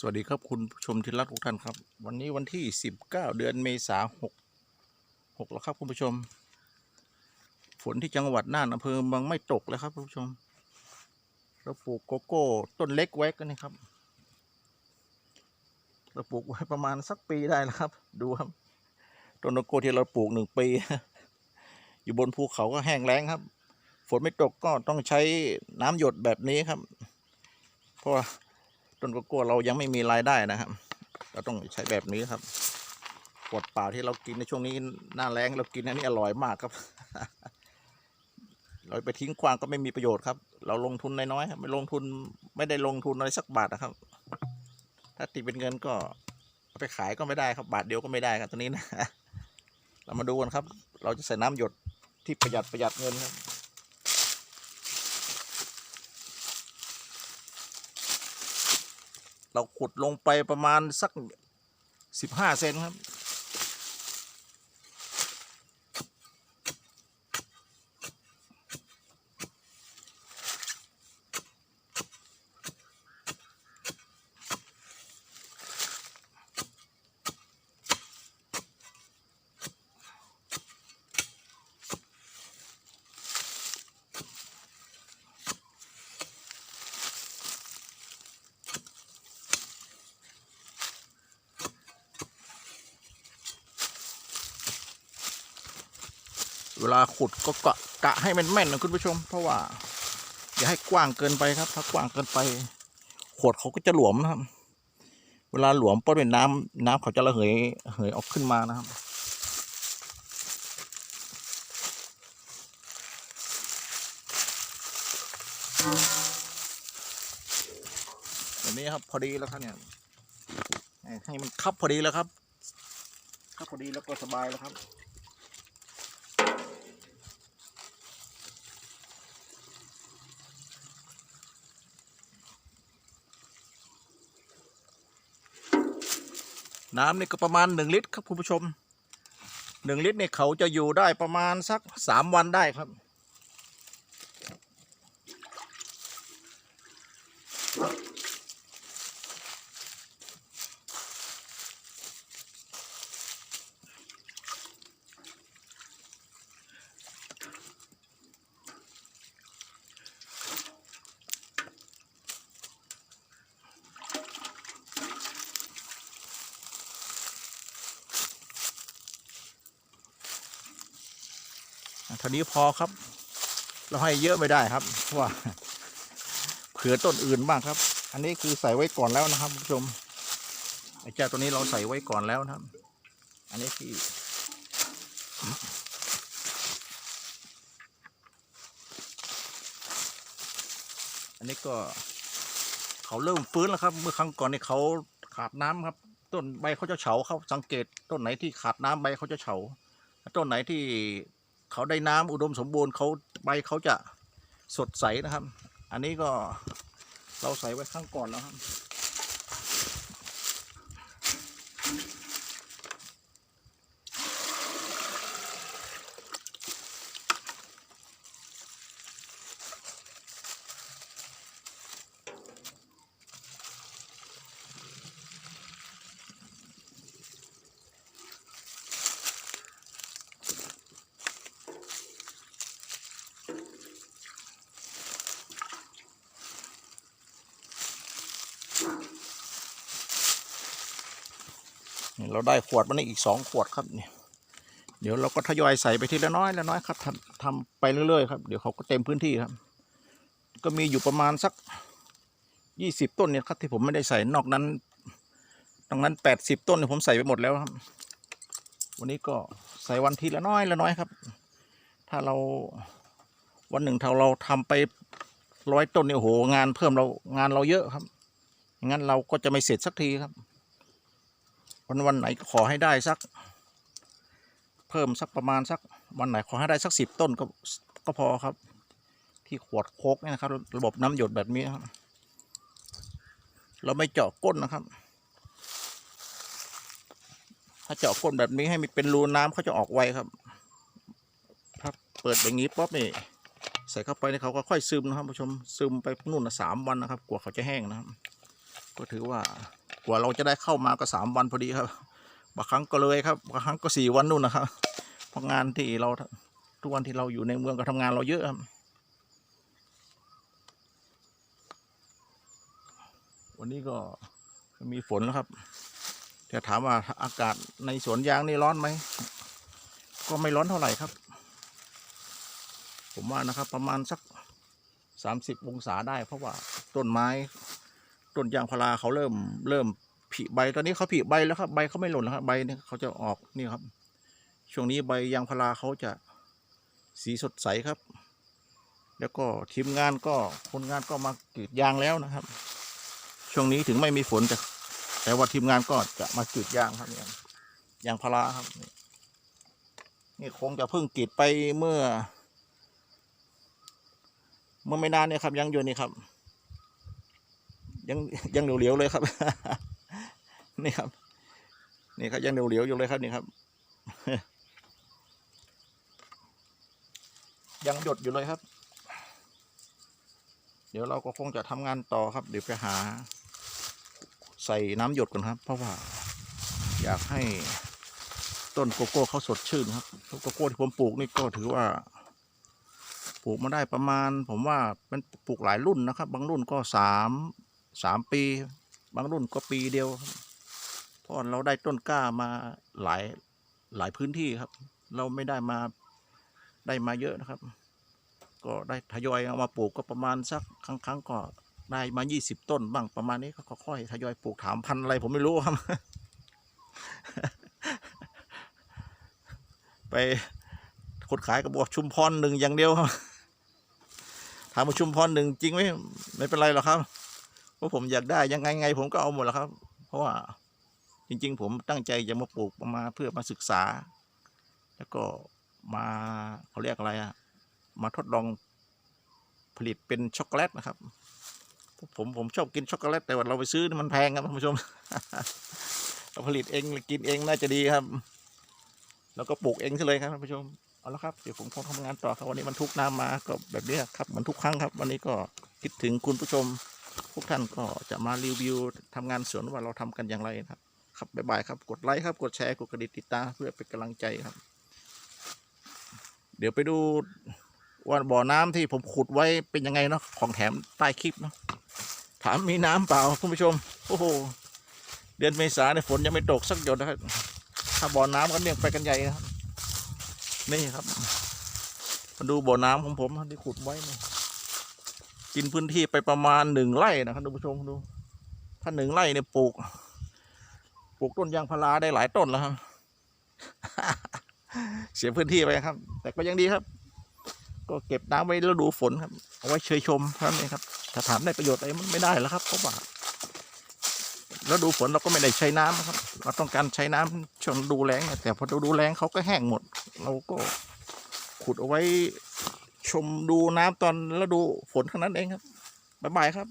สวัสดีครับคุณผู้ชมที่รักทุกท่านครับ วันนี้วันที่ 19 เดือนเมษาหกหกแล้วครับคุณผู้ชม ฝนที่จังหวัดน่านอำเภอเมืองไม่ตกเลยครับคุณผู้ชมเราปลูกโกโก้ต้นเล็กไว้กันนี่ครับเราปลูกไว้ประมาณสักปีได้แล้วครับ ดูครับต้นโกโก้ที่เราปลูกหนึ่งปี อยู่บนภูเขาก็แห้งแล้งครับ ฝนไม่ตกก็ต้องใช้น้ำหยดแบบนี้ครับ เพราะว่า ต้นโกโก้เรายังไม่มีรายได้นะครับ เราต้องใช้แบบนี้ครับขวดเปล่าที่เรากินในช่วงนี้หน้าแรงเรากินอันนี้อร่อยมากครับ เราไปทิ้งกวางก็ไม่มีประโยชน์ครับ เราลงทุนน้อยๆไม่ลงทุนไม่ได้ลงทุนอะไรสักบาทนะครับ ถ้าตีเป็นเงินก็ไปขายก็ไม่ได้ครับบาทเดียวก็ไม่ได้ครับตอนนี้นะ เรามาดูกันครับ เราจะใส่น้ำหยดที่ประหยัดประหยัดเงินครับ เราขุดลงไปประมาณสักสิบห้าเซนครับ เวลาขุดก็กะกะให้มันแม่นนะคุณผู้ชม เพราะว่า อย่าให้กว้างเกินไปครับ ถ้ากว้างเกินไปขวดเขาก็จะหลวมนะครับ เวลาหลวมป้เป็นน้ำน้ำเขาจะระเหยเหยออกขึ้นมานะครับแบบนี้ครับพอดีแล้วครับเนี่ยให้มันคับพอดีแล้วครับคับพอดีแล้วก็สบายแล้วครับ น้ำนี่ก็ประมาณหนึ่งลิตรครับคุณผู้ชมหนึ่งลิตรเนี่ยเขาจะอยู่ได้ประมาณสักสามวันได้ครับเท่านี้พอครับ เราให้เยอะไม่ได้ครับเพราะว่าเผื่อต้นอื่นบ้างครับ อันนี้คือใส่ไว้ก่อนแล้วนะครับคุณผู้ชมไอ้เจ้าตัวนี้เราใส่ไว้ก่อนแล้วนะครับ อันนี้ที่อันนี้ก็เขาเริ่มฟื้นแล้วครับ เมื่อครั้งก่อนนี่เขาขาดน้ำครับ ต้นใบเขาจะเฉาครับสังเกตต้นไหนที่ขาดน้ำใบเขาจะเฉาต้นไหนที่ เขาได้น้ำอุดมสมบูรณ์เขาใบเขาจะสดใสนะครับ อันนี้ก็เราใส่ไว้ข้างก่อนแล้วครับ เราได้ขวดมันอีกสองขวดครับเนี่ยเดี๋ยวเราก็ทยอยใส่ไปทีละน้อยละน้อยครับทำทำไปเรื่อยๆครับเดี๋ยวเขาก็เต็มพื้นที่ครับ ก็มีอยู่ประมาณสักยี่สิบต้นเนี่ยครับที่ผมไม่ได้ใส่นอกนั้นตรงนั้นแปดสิบต้นเนี่ยผมใส่ไปหมดแล้วครับ วันนี้ก็ใส่วันทีละน้อยละน้อยครับ ถ้าเราวันหนึ่งถ้าเราทำไปร้อยต้นเนี่ยโอ้โหงานเพิ่มเรางานเราเยอะครับงั้นเราก็จะไม่เสร็จสักทีครับ วันวันไหนขอให้ได้สัก เพิ่มสักประมาณสักวันไหนขอให้ได้สักสิบต้นก็ก็พอครับ ที่ขวดโคกเนี่ยนะครับ ระบบน้ำหยดแบบนี้ครับ เราไม่เจาะก้นนะครับ ถ้าเจาะก้นแบบนี้ให้มีเป็นรูน้ำเขาจะออกไวครับถ้าเปิดอย่างนี้ป๊อบนี่ใส่เข้าไปนี่เขาก็ค่อยซึมนะครับผู้ชมซึมไปนู่นนะสามวันนะครับ กว่าเขาจะแห้งนะครับ ก็ถือว่า กว่าเราจะได้เข้ามาก็สามวันพอดีครับบางครั้งก็เลยครับบางครั้งก็สี่วันนู่นนะครับเพราะงานที่เราทุกวันที่เราอยู่ในเมืองก็ทำงานเราเยอะครับวันนี้ก็มีฝนแล้วครับแต่ถามว่าอากาศในสวนยางนี่ร้อนไหมก็ไม่ร้อนเท่าไหร่ครับ ผมว่านะครับประมาณสักสามสิบองศาได้เพราะว่าต้นไม้ ต้นยางพาราเขาเริ่มเริ่มผลิใบตอนนี้เขาผลิใบแล้วครับ ใบเขาไม่หล่นแล้วครับใบเนี่ยเขาจะออกนี่ครับ ช่วงนี้ใบยางพาราเขาจะสีสดใสครับ แล้วก็ทีมงานก็คนงานก็มากรีดยางแล้วนะครับ ช่วงนี้ถึงไม่มีฝนแต่แต่ว่าทีมงานก็จะมากรีดยางครับเนี่ยยางพาราครับ นี่นี่คงจะเพิ่งกรีดไปเมื่อ เมื่อไม่นานเนี่ยครับยังอยู่นี่ครับ ยังยังเหลียวๆเลยครับ นี่ครับ นี่ครับยังเหลียวๆอยู่เลยครับนี่ครับ ยังหยดอยู่เลยครับ เดี๋ยวเราก็คงจะทำงานต่อครับ เดี๋ยวไปหา ใส่น้ำหยดก่อนครับ เพราะว่า อยากให้ต้นโกโก้เขาสดชื่นครับต้นโกโก้ที่ผมปลูกนี่ก็ถือว่าปลูกมาได้ประมาณ ผมว่าเป็นปลูกหลายรุ่นนะครับ บางรุ่นก็สาม สามปี บางรุ่นก็ปีเดียวเพราะเราได้ต้นกล้ามาหลายหลายพื้นที่ครับ เราไม่ได้มาได้มาเยอะนะครับ ก็ได้ทยอยเอามาปลูกก็ประมาณสักครั้งครั้งก็ได้มายี่สิบต้นบ้างประมาณนี้ก็ค่อยทยอยปลูกถามพันอะไรผมไม่รู้ครับ ไปคนขายก็บอกชุมพรหนึ่งอย่างเดียวครับถามว่าชุมพรหนึ่งจริงไหมไม่เป็นไรหรอกครับ เพราะผมอยากได้ยังไงไง ผมก็เอาหมดแหล้วครับ เพราะว่าจริง ๆ ผมตั้งใจจะมาปลูกมาเพื่อมาศึกษา แล้วก็มาเขาเรียกอะไรอะมาทดลองผลิตเป็นช็อกโกแลตนะครับ ผมผมชอบกินช็อกโกแลตแต่ว่าเราไปซื้อมันแพงครับท่านผู้ชมเราผลิตเองกินเองน่าจะดีครับ แล้วก็ปลูกเองซะเลยครับท่านผู้ชมเอาละครับเดี๋ยวผมคงทำงานต่อครับวันนี้มันทุกน้ำมาก็แบบนี้ครับเหมันทุกครั้งครับ วันนี้ก็คิดถึงคุณผู้ชม ทุกท่านก็จะมารีวิวทำงานสวนว่าเราทำกันอย่างไรครับ ครับบ๊ายบายครับกดไลค์ครับกดแชร์กดกระดิ่งติดตามเพื่อเป็นกำลังใจครับ เดี๋ยวไปดูว่าบ่อน้ำที่ผมขุดไว้เป็นยังไงเนาะของแถมใต้คลิปเนาะถามมีน้ำเปล่าคุณผู้ชมโอ้โหเดือนเมษาเนี่ยฝนยังไม่ตกสักหยดนะครับถ้าบ่อน้ำก็เนี่ยไปกันใหญ่นะครับนี่ครับ มาดูบ่อน้ำของผมที่ขุดไว้เนี่ กินพื้นที่ไปประมาณหนึ่งไร่นะครับท่านผู้ชมดู ถ้าหนึ่งไร่เนี่ยปลูก ปลูกต้นยางพาราได้หลายต้นแล้วครับ เสียพื้นที่ไปครับ แต่ก็ยังดีครับ ก็เก็บน้ำไว้ฤดูฝนครับเอาไว้เชยชมเท่านั้นเองครับถ้าถามได้ประโยชน์อะไรมันไม่ได้แล้วครับเพราะว่าฤดูฝนเราก็ไม่ได้ใช้น้ำครับ เราต้องการใช้น้ำช่วงดูแล้งเนี่ยแต่พอฤดูแล้งเขาก็แห้งหมด เราก็ขุดเอาไว้ ชมดูน้ำตอนฤดูฝนเท่านั้นเองครับบ๊ายบายครับ